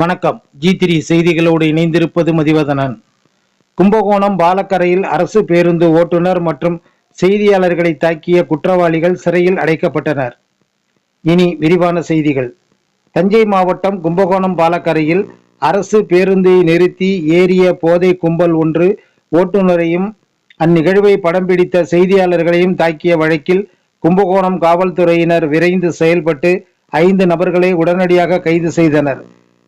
வணக்கம். G three செய்திகளோடு இணைந்திருப்பது மதிவதனன். கும்பகோணம் பாலக்கரையில் அரசு பேருந்து ஓட்டுநர் மற்றும் செய்தியாளர்களை தாக்கிய குற்றவாளிகள் சிறையில் அடைக்கப்பட்டனர். இனி விரிவான செய்திகள். தஞ்சை மாவட்டம் கும்பகோணம் பாலக்கரையில் அரசு பேருந்தை நிறுத்தி ஏறிய போதை கும்பல் ஒன்று ஓட்டுநரையும் அந்நிகழ்வை படம் பிடித்த செய்தியாளர்களையும் தாக்கிய வழக்கில் கும்பகோணம் காவல்துறையினர் விரைந்து செயல்பட்டு ஐந்து நபர்களை உடனடியாக கைது செய்தனர்.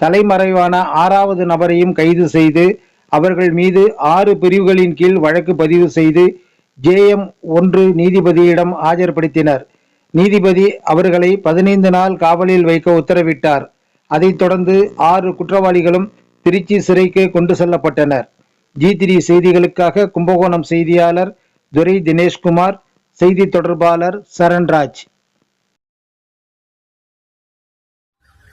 தலைமறைவான ஆறாவது நபரையும் கைது செய்து அவர்கள் மீது ஆறு பிரிவுகளின் கீழ் வழக்கு பதிவு செய்து ஜேஎம் ஒன்று நீதிபதியிடம் ஆஜர்படுத்தினர். நீதிபதி அவர்களை பதினைந்து நாள் காவலில் வைக்க உத்தரவிட்டார். அதைத் தொடர்ந்து ஆறு குற்றவாளிகளும் திருச்சி சிறைக்கு கொண்டு செல்லப்பட்டனர். ஜி த்ரீ செய்திகளுக்காக கும்பகோணம் செய்தியாளர் துரை தினேஷ்குமார் செய்தி தொடர்பாளர் சரண்ராஜ்.